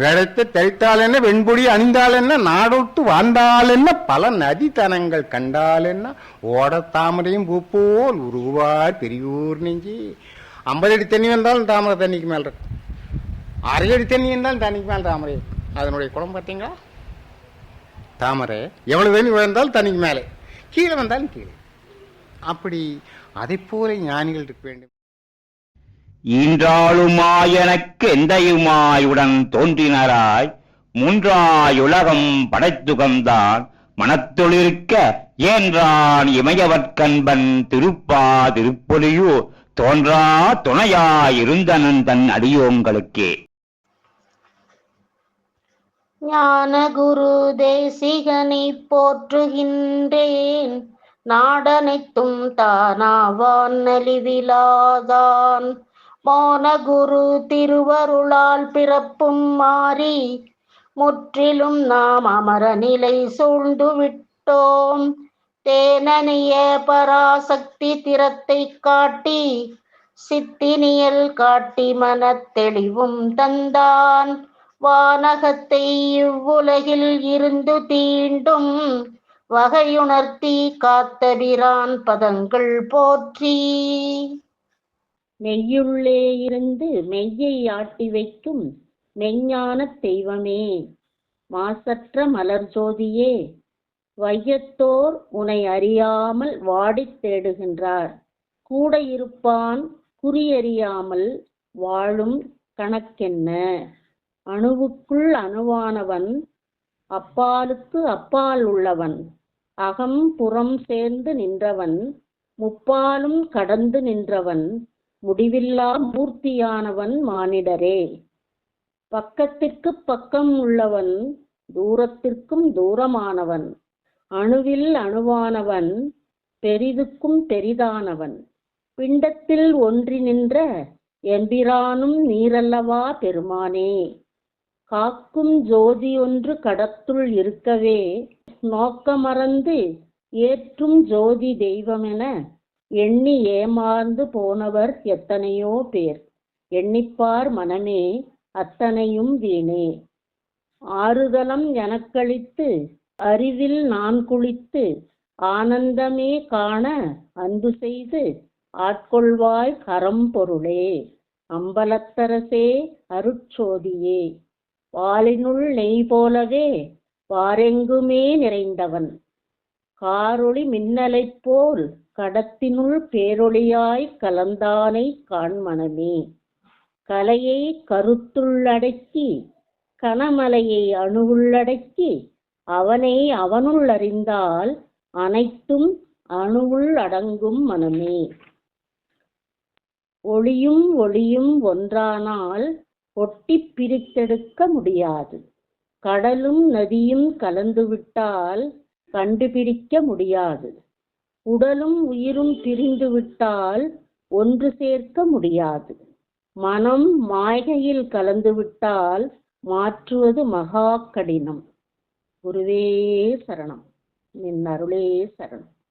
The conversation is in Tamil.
வேடத்தை தெளித்தால் என்ன வெண்பொடி அணிந்தால் என்ன நாடொட்டு வாழ்ந்தால் என்ன பல நதித்தனங்கள் கண்டால் என்ன ஓட தாமரையும் பூப்போல் உருவார் பெரியூர் நெஞ்சி. ஐம்பது அடி தண்ணி வந்தாலும் தாமரை தண்ணிக்கு மேல் இருக்கும் அரை அடி தண்ணி இருந்தாலும் தண்ணிக்கு மேல் தாமரை. அதனுடைய குளம் பார்த்தீங்களா? தாமரை எவ்வளவு தண்ணி விழுந்தாலும் தண்ணிக்கு மேலே. கீழே வந்தாலும் கீழே. அப்படி அதை போல ஞானிகள் இருக்க வேண்டும். ஈன்றாளுமாயனக்கு எந்தையுமாயுடன் தோன்றினராய் மூன்றாயுலகம் படைத்துகந்தான் மனத்தொழிற்க ஏன்றான் இமயவற்கண்பன் திருப்பா திருப்பொலியோ தோன்றா துணையாயிருந்தனன் தன் அடியோங்களுக்கே ஞான குரு தேசிகனை போற்றுகின்றேன் நாடனைத்தும் தானாவான் நலிவிலாதான். மோனகுரு திருவருளால் பிறப்பும் மாறி முற்றிலும் நாம் அமர நிலை சூழ்ந்து விட்டோம் தேனனிய பராசக்தி திறத்தை காட்டி சித்தினியல் காட்டி மனத் தெளிவும் தந்தான். வானகத்தை இவ்வுலகில் இருந்து தீண்டும் வகையுணர்த்தி காத்தபிரான் பதங்கள் போற்றி. மெய்யுள்ளே இருந்து மெய்யை ஆட்டி வைக்கும் மெய்ஞான தெய்வமே. மாசற்ற மலர் ஜோதியே வையத்தோர் உனை அறியாமல் வாடித் தேடுகின்றார். கூட இருப்பான் குறியறியாமல் வாழும் கணக்கென்ன? அணுவுக்குள் அணுவானவன் அப்பாலுக்கு அப்பால் உள்ளவன். அகம் புறம் சேர்ந்து நின்றவன் முப்பாலும் கடந்து நின்றவன் முடிவில்லா மூர்த்தியானவன் மானிடரே. பக்கத்திற்கு பக்கம் உள்ளவன் தூரத்திற்கும் தூரமானவன். அணுவில் அணுவானவன் பெரிதுக்கும் பெரிதானவன். பிண்டத்தில் ஒன்றி நின்ற எம்பிரானும் நீரல்லவா பெருமானே. காக்கும் ஜோதி ஒன்று கடத்துள் இருக்கவே நோக்கமறந்து ஏற்றும் ஜோதி தெய்வமென எண்ணி ஏமாந்து போனவர் எத்தனையோ பேர். எண்ணிப்பார் மனமே அத்தனையும் வீணே. ஆறுதலம் எனக்களித்து அறிவில் நான் குளித்து ஆனந்தமே காண அன்பு செய்து ஆட்கொள்வாய் கரம்பொருளே அம்பலத்தரசே அருட்சோதியே. வாளினுள் நெய் போலவே வாரெங்குமே நிறைந்தவன். காரொளி மின்னலைப் போல் கடத்தினுள் பேரொளியாய் கலந்தானை காண்மனமே கலையை கருத்துள்ளடக்கி கனமலையை அணுவுள்ளடக்கி அவனை அவனுள் அறிந்தால் அனைத்தும் அணுவுள் அடங்கும் மனமே. ஒளியும் ஒளியும் ஒன்றானால் ஒட்டிப் பிரித்தெடுக்க முடியாது. கடலும் நதியும் கலந்துவிட்டால் கண்டுபிடிக்க முடியாது. உடலும் உயிரும் பிரிந்து விட்டால் ஒன்று சேர்க்க முடியாது. மனம் மாயையில் கலந்துவிட்டால் மாற்றுவது மகா கடினம். குருவே சரணம். நின் அருளே சரணம்.